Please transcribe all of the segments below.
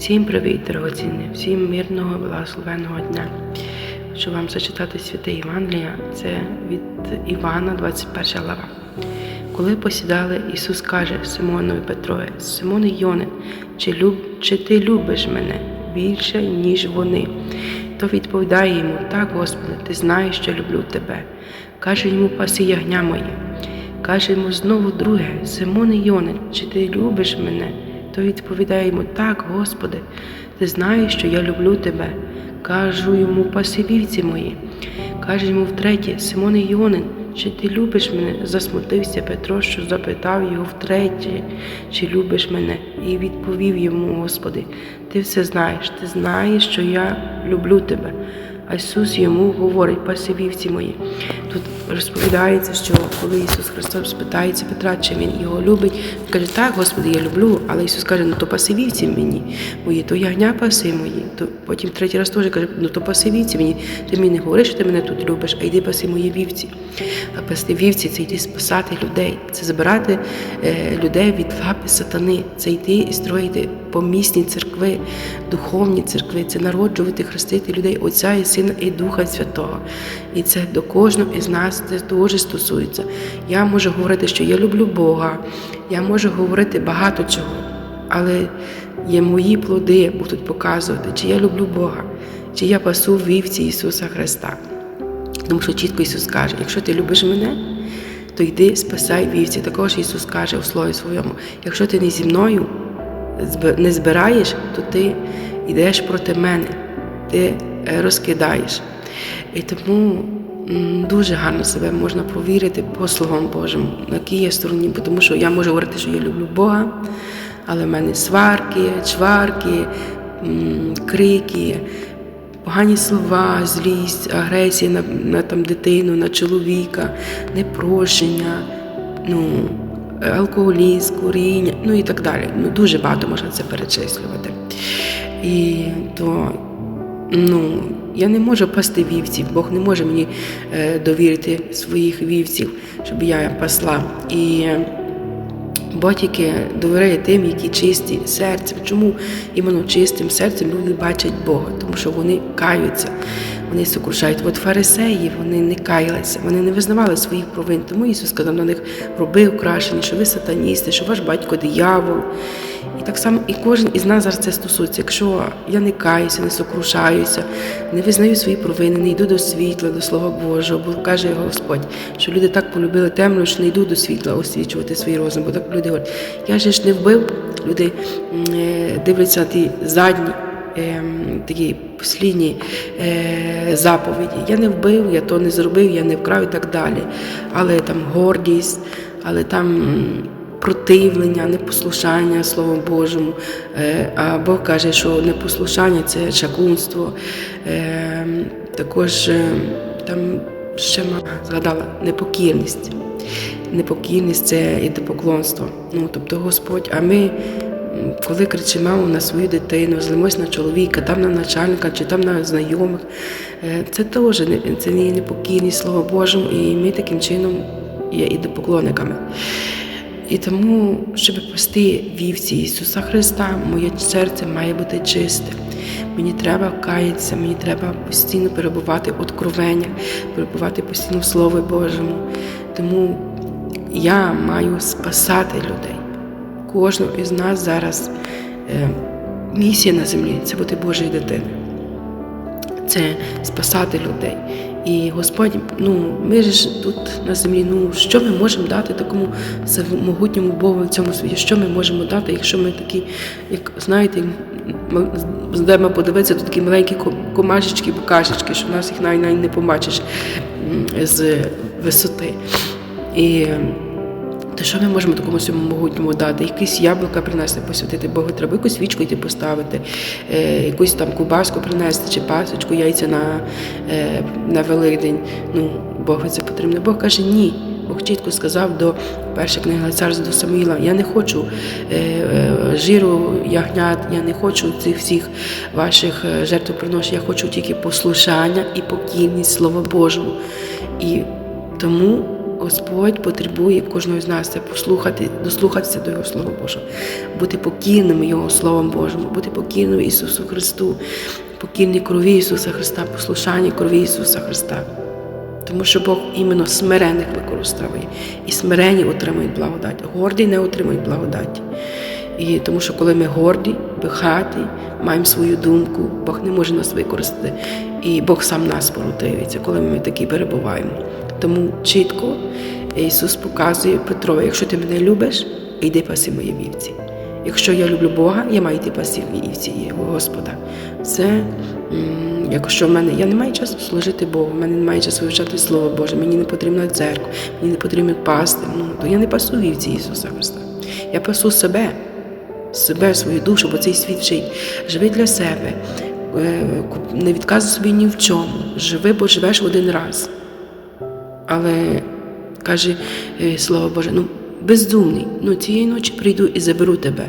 Всім привіт, дорогоцінні, всім мирного, благословенного дня. Хочу вам зачитати святе Євангелія, це від Івана, 21 глава. Коли посідали, Ісус каже Симонові Петрові, Симоне Йоне, чи, люб, чи ти любиш мене більше, ніж вони? То відповідає йому, так, Господи, ти знаєш, що люблю тебе. Каже йому, паси ягня моє. Каже йому знову друге, Симоне Йоне, чи ти любиш мене? То відповідає йому, так, Господи, ти знаєш, що я люблю тебе. Кажу йому, паси вівці мої. Каже йому втретє, Симоне Йонин, чи ти любиш мене? Засмутився Петро, що запитав його втретє, чи любиш мене, і відповів йому, Господи, ти все знаєш, ти знаєш, що я люблю тебе. А Ісус йому говорить, паси вівці мої. Тут розповідається, що коли Ісус Христос спитається Петра, чи він його любить, він каже, так, Господи, я люблю, але Ісус каже, ну то паси вівці мені мої, то ягня паси мої. То потім третій раз теж каже, ну то паси вівці мені. Ти мені не говориш, що ти мене тут любиш, а йди паси мої вівці. А пасти вівці це йти спасати людей, це забирати е, людей від лапи сатани, це йти і строїти помісні церкви, духовні церкви, це народжувати, хрестити людей Отця і Сина і Духа Святого. І це до кожного із нас це теж стосується. Я можу говорити, що я люблю Бога, я можу говорити багато чого, але є мої плоди будуть показувати, чи я люблю Бога, чи я пасу вівці Ісуса Христа. Тому що чітко Ісус каже, якщо ти любиш мене, то йди спасай вівці. Також Ісус каже у Слові своєму, якщо ти не зі мною не збираєш, то ти йдеш проти мене, ти е, розкидаєш. І тому дуже гарно себе можна провірити по Словам Божому, на якій я стороні, тому що я можу говорити, що я люблю Бога, але в мене сварки, чварки, крики, погані слова, злість, агресія на, на там, дитину, на чоловіка, непрощення, ну, алкоголізм, куріння, ну і так далі. Ну, дуже багато можна це перечислювати. І то ну, я не можу пасти вівців, Бог не може мені е, довірити своїх вівців, щоб я пасла. І Бог тільки довіряє тим, які чисті серцем. Чому іменно чистим серцем люди бачать Бога? Тому що вони каються, вони сокрушають. От фарисеї вони не каялися, вони не визнавали своїх провин. Тому Ісус сказав на них роби украшені, що ви сатаністи, що ваш батько диявол. І так само і кожен із нас зараз це стосується. Якщо я не каюся, не сокрушаюся, не визнаю свої провини, не йду до світла, до Слова Божого, бо каже Господь, що люди так полюбили темно, що не йдуть до світла освічувати свій розум. Бо так люди говорять, я ж не вбив. Люди е, дивляться на ті задні. Ем, Такі послідні е, заповіді. Я не вбив, я то не зробив, я не вкрав і так далі. Але там гордість, але там противлення, непослушання Слову Божому. Е, А Бог каже, що непослушання це чаклунство. Е, Також е, там ще згадала непокірність. Непокірність це ідепоклонство. Ну, тобто Господь, а ми. Коли кричимо на свою дитину, злимось на чоловіка, там на начальника чи там на знайомих, е, це теж це не є непокірність Слова Божому, і ми таким чином є ідепоклонниками. І тому, щоб пасти вівці Ісуса Христа, моє серце має бути чисте. Мені треба каятися, мені треба постійно перебувати в откровення, перебувати постійно в Слові Божому. Тому я маю спасати людей. Кожного із нас зараз е, місія на землі це бути Божою дитиною це спасати людей. І Господь, ну ми ж тут на землі, ну що ми можемо дати такому могутньому Богу в цьому світі? Що ми можемо дати, якщо ми такі, як знаєте, здемо подивитися, то такі маленькі комашечки, букашечки, що в нас їх навіть не побачиш з висоти. І то що ми можемо такому всьому могутньому дати? Якісь яблука принести, посвятити Богу, треба якусь свічку йти поставити, е, якусь там кубаску принести, чи пасочку, яйця на, е, на Великдень. Ну, Богу це потрібно. Бог каже, ні. Бог чітко сказав до першої книги царства до Самуїла, я не хочу е, е, жиру ягнят, я не хочу цих всіх ваших е, жертвоприношень, я хочу тільки послушання і покірність Слова Божому. І тому Господь потребує кожного з нас це послухати, дослухатися до Його Слова Божого, бути покірними Його Словом Божому, бути покірним Ісусу Христу, покірні крові Ісуса Христа, послушання крові Ісуса Христа. Тому що Бог іменно смирених використовує. І смирені отримують благодать, горді не отримують благодаті. І тому що коли ми горді, пихаті, маємо свою думку, Бог не може нас використати. І Бог сам нас противиться, коли ми такі перебуваємо. Тому чітко Ісус показує Петрові, якщо ти мене любиш, йди паси мої вівці. Якщо я люблю Бога, я маю йти пасів вівці Його Господа. Це якщо в мене я не маю часу служити Богу, в мене немає часу вивчати Слово Боже, мені не потрібна церква, мені не потрібно пасти. Ну то я не пасу вівці Ісуса Христа. Я пасу себе, себе, свою душу, бо цей світ вчить. Живи для себе, е, не відказуй собі ні в чому. Живи, бо живеш один раз. Але каже е, Слово Боже, ну бездумний, ну цієї ночі прийду і заберу тебе.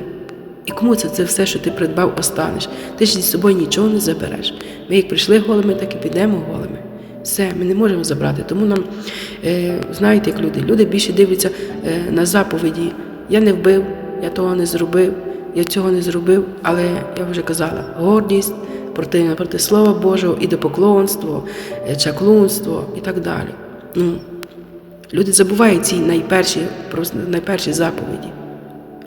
І кому це це все, що ти придбав, останеш? Ти ж зі собою нічого не забереш. Ми як прийшли голими, так і підемо голими. Все, ми не можемо забрати. Тому нам, е, знаєте, як люди, люди більше дивляться е, на заповіді. Я не вбив, я того не зробив, я цього не зробив, але я вже казала, гордість, проти, проти Слова Божого, ідопоклонство, е, чаклунство і так далі. Ну, люди забувають ці найперші, просто найперші заповіді.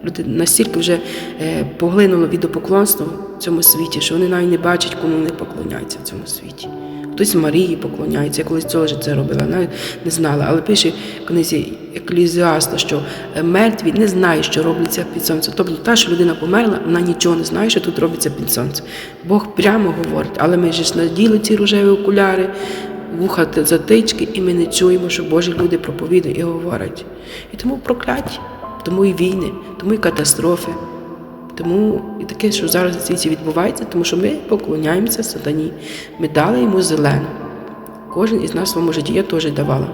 Люди настільки вже е, поглинуло відопоклонство в цьому світі, що вони навіть не бачать, кому вони поклоняються в цьому світі. Хтось Марії поклоняється, я колись теж це робила, навіть не знала. Але пише в книзі Еклізіаста, що е, мертві не знають, що робиться під сонцем. Тобто та, що людина померла, вона нічого не знає, що тут робиться під сонцем. Бог прямо говорить, але ми ж наділи ці рожеві окуляри, вуха затички, і ми не чуємо, що Божі люди проповідують і говорять. І тому прокляття, тому і війни, тому і катастрофи. Тому і таке, що зараз на світі відбувається, тому що ми поклоняємося сатані. Ми дали йому зелену. Кожен із нас в своєму житті я теж давала.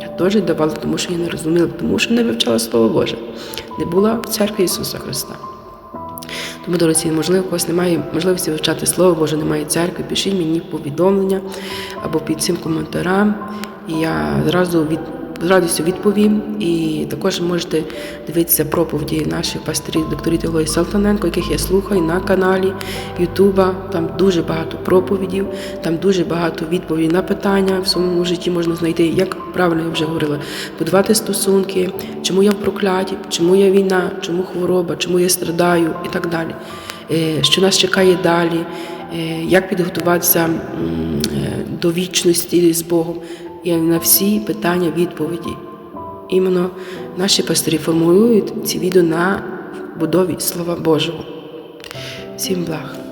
Я теж давала, тому що я не розуміла, тому що не вивчала Слово Боже, не була в церкві Ісуса Христа. Тому, дорогі, можливо, у когось немає можливості вивчати Слово Боже, немає церкви, пишіть мені повідомлення або під цим коментарем. І я зразу від, з радістю відповім. І також можете дивитися проповіді наших пасторів, докторів Теології Салтаненко, яких я слухаю на каналі Ютуба. Там дуже багато проповідів, там дуже багато відповідей на питання в своєму житті можна знайти, як правильно я вже говорила, будувати стосунки, чому я в прокляті, чому є війна, чому хвороба, чому я страдаю і так далі. Е, Що нас чекає далі, е, як підготуватися е, до вічності з Богом. І на всі питання відповіді. Іменно наші пастирі формулюють ці відео на будові Слова Божого. Всім благ!